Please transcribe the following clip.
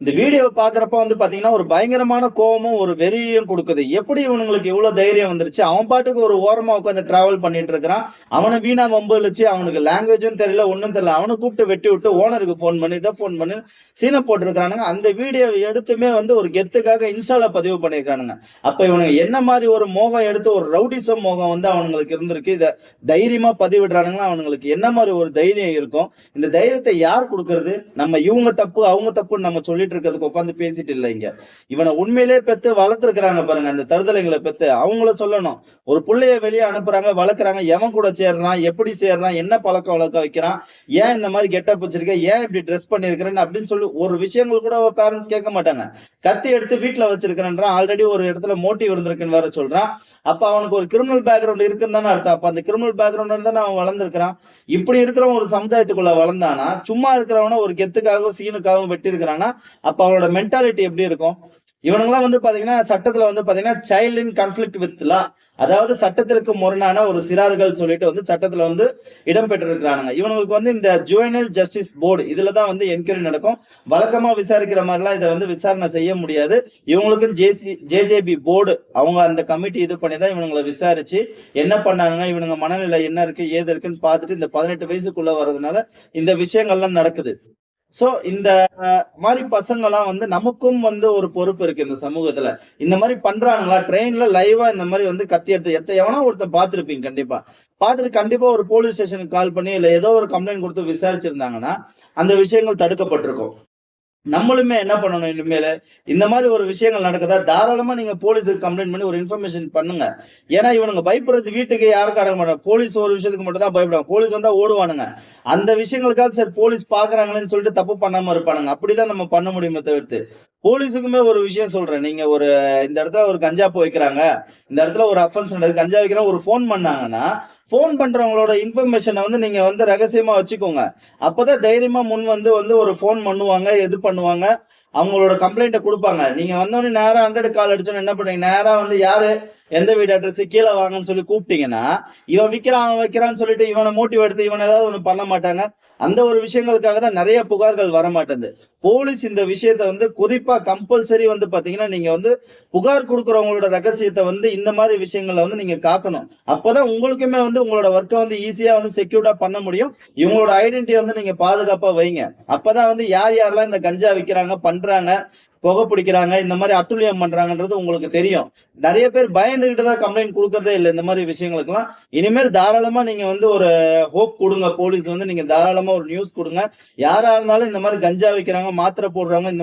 இந்த வீடியோவை பார்க்குறப்ப வந்து பார்த்தீங்கன்னா, ஒரு பயங்கரமான கோபமும் ஒரு வெறியும் கொடுக்குது எப்படி இவனுங்களுக்கு இவ்வளோ தைரியம் வந்துருச்சு? அவன் பாட்டுக்கு ஒரு ஓரமா உட்காந்து டிராவல் பண்ணிட்டு இருக்கிறான். அவனை வீணா வம்பு அவனுக்கு லாங்குவேஜும் தெரியல, ஒன்றும் தெரியல. அவனை கூப்பிட்டு வெட்டி விட்டு ஓனருக்கு ஃபோன் பண்ணி, இதை ஃபோன் பண்ணி சீனை போட்டுருக்கானுங்க. அந்த வீடியோவை எடுத்துமே வந்து ஒரு கெத்துக்காக இன்ஸ்டால பதிவு பண்ணியிருக்கானுங்க. அப்ப இவனுங்க என்ன மாதிரி ஒரு மோகம் எடுத்து ஒரு ரவுடிசம் மோகம் வந்து அவனுங்களுக்கு இருந்திருக்கு. இதை தைரியமா பதிவிடுறானுங்கன்னா, அவனுங்களுக்கு என்ன மாதிரி ஒரு தைரியம் இருக்கும்? இந்த தைரியத்தை யார் கொடுக்கறது நம்ம இவங்க தப்பு, அவங்க தப்புன்னு நம்ம சொல்லிட்டு இருக்கிறதுக்கு உட்காந்து பேசிட்டு இல்லை இங்க. இவனை உண்மையிலே பெத்து வளர்த்துருக்குறாங்க பாருங்க, அந்த தருதலைங்களை பெத்து. அவங்கள சொல்லணும். ஒரு பிள்ளைய வெளியே அனுப்புறாங்க, வளர்க்குறாங்க. எவன் கூட சேர்றான்? எப்படி சேர்றான்? என்ன பழக்கம் வழக்கம் வைக்கிறான்? ஏன் இந்த மாதிரி கெட்டப் வச்சிருக்க? ஏன் இப்படி ட்ரெஸ் பண்ணிருக்கிறேன்னு அப்படின்னு சொல்லி ஒரு விஷயங்கள் கூட பேரண்ட்ஸ் கேட்க மாட்டாங்க. கத்தி எடுத்து வீட்டுல வச்சிருக்கிறேன்றான். ஆல்ரெடி ஒரு இடத்துல மோட்டிவ் இருந்திருக்குன்னு வேற சொல்றான். அப்ப அவனுக்கு ஒரு கிரிமினல் பேக்ரவுண்ட் இருக்குன்னு தானே அர்த்தம். அப்ப அந்த கிரிமினல் பேக்ரவுண்ட் தானே அவன் வளர்ந்துருக்கிறான் இப்படி இருக்கிறவன் ஒரு சமுதாயத்துக்குள்ள வளர்ந்தானா, சும்மா இருக்கிறவன ஒரு கெத்துக்காகவும், சீனுக்காகவும் இருக்கிறானா அப்ப அவங்களோட மென்டாலிட்டி எப்படி இருக்கும்? இவனுங்களாம் வந்து பாத்தீங்கன்னா, சட்டத்துல வந்து பாத்தீங்கன்னா, child in conflict with law. அதாவது சட்டத்திற்கு முரணான ஒரு சிறார்கள் சொல்லிட்டு வந்து சட்டத்துல வந்து இடம்பெற்றிருக்கிறானுங்க இவங்களுக்கு வந்து இந்த ஜுவனல் ஜஸ்டிஸ் போர்டு இதில் தான் வந்து என்கொயரி நடக்கும். வழக்கமா விசாரிக்கிற மாதிரிலாம் இதை வந்து விசாரணை செய்ய முடியாது. இவங்களுக்கும் ஜேசி ஜேஜேபி போர்டு அவங்க அந்த கமிட்டி இது பண்ணி தான் இவனுங்களை விசாரிச்சு, என்ன பண்ணானுங்க? இவனுங்க மனநிலை என்ன இருக்கு? ஏது இருக்குன்னு பார்த்துட்டு இந்த 18 வயசுக்குள்ள வர்றதுனால இந்த விஷயங்கள்லாம் நடக்குது. சோ இந்த மாதிரி பசங்க எல்லாம் வந்து நமக்கும் வந்து ஒரு பொறுப்பு இருக்கு இந்த சமூகத்துல. இந்த மாதிரி பண்றானுங்களா? ட்ரெயின்ல லைவா இந்த மாதிரி வந்து கத்தி எடுத்து எத்த எவனா ஒருத்தன் பாத்திருப்பீங்க கண்டிப்பா. பார்த்துட்டு கண்டிப்பா ஒரு போலீஸ் ஸ்டேஷனுக்கு கால் பண்ணி, இல்ல ஏதோ ஒரு கம்ப்ளைண்ட் கொடுத்து விசாரிச்சிருந்தாங்கன்னா, அந்த விஷயங்கள் தடுக்கப்பட்டிருக்கும். நம்மளுமே என்ன பண்ணணும் இனிமேல இந்த மாதிரி ஒரு விஷயங்கள் நடக்குதா? தாராளமா நீங்க போலீஸுக்கு கம்ப்ளைண்ட் பண்ணி ஒரு இன்ஃபர்மேஷன் பண்ணுங்க. ஏன்னா இவனுங்க பயப்படுறது வீட்டுக்கு யாருக்கும் அடங்க மாட்டாங்க. போலீஸ் ஒரு விஷயத்துக்கு மட்டும் தான் பயப்படுவாங்க. போலீஸ் வந்தா ஓடுவானுங்க. அந்த விஷயங்களுக்காவது சரி போலீஸ் பார்க்குறாங்களேன்னு சொல்லிட்டு தப்பு பண்ணாம இருப்பானுங்க. அப்படிதான் நம்ம பண்ண முடியுமே தவிர்த்து. போலீஸுக்குமே ஒரு விஷயம் சொல்றேன். நீங்க ஒரு இந்த இடத்துல ஒரு கஞ்சா போய்க்கிறாங்க இந்த இடத்துல ஒரு அஃபென்ஸ் நடக்குது. கஞ்சா வைக்கிறாங்க ஒரு ஃபோன் பண்ணாங்கன்னா, ஃபோன் பண்ணுறவங்களோட இன்ஃபர்மேஷனை வந்து நீங்கள் வந்து ரகசியமாக வச்சுக்கோங்க. அப்போ தான் தைரியமாக முன் வந்து வந்து ஒரு ஃபோன் பண்ணுவாங்க, இது பண்ணுவாங்க. அவங்களோட கம்ப்ளைண்ட்ட கொடுப்பாங்க நீங்க வந்தோனே நேரா 100க்கு கால் அடிச்சோன்னு என்ன பண்ணுவீங்க? நேராக வந்து யாரு? எந்த வீடு அட்ரஸ்? கீழே வாங்கன்னு சொல்லி கூப்பிட்டீங்கன்னா, இவன் விற்கிறான் அவன் வைக்கிறான்னு சொல்லிட்டு இவனை மோட்டிவ் எடுத்து இவன் ஏதாவது ஒன்று பண்ண மாட்டாங்க. அந்த ஒரு விஷயங்களுக்காக தான் நிறைய புகார்கள் வர மாட்டேங்குது போலீஸ் இந்த விஷயத்த வந்து குறிப்பா கம்பல்சரி வந்து பாத்தீங்கன்னா, நீங்க வந்து புகார் கொடுக்குறவங்களோட ரகசியத்தை வந்து இந்த மாதிரி விஷயங்களை வந்து நீங்க காக்கணும். அப்போதான் உங்களுக்குமே வந்து உங்களோட ஒர்க்கை வந்து ஈஸியா வந்து செக்யூர்டா பண்ண முடியும். இவங்களோட ஐடென்டிட்டி வந்து நீங்க பாதுகாப்பா வைங்க. அப்பதான் வந்து யார் யாரெல்லாம் இந்த கஞ்சா விற்கிறாங்க பண் பண்றாங்க, புகை பிடிக்கிறாங்க, இந்த மாதிரி அத்துழியம் பண்றாங்கன்றது உங்களுக்கு தெரியும். நிறைய பேர் பயந்துகிட்டு தான் கம்ப்ளைண்ட் கொடுக்கறதே இல்ல இந்த மாதிரி விஷயங்களுக்கெல்லாம். இனிமேல் தாராளமா நீங்க வந்து ஒரு ஹோப் குடுங்க. போலீஸ் வந்து நீங்க தாராளமா ஒரு நியூஸ் குடுங்க. யாரா இருந்தாலும் இந்த மாதிரி கஞ்சா வைக்கிறாங்க மாத்திரை போடுறாங்க இந்த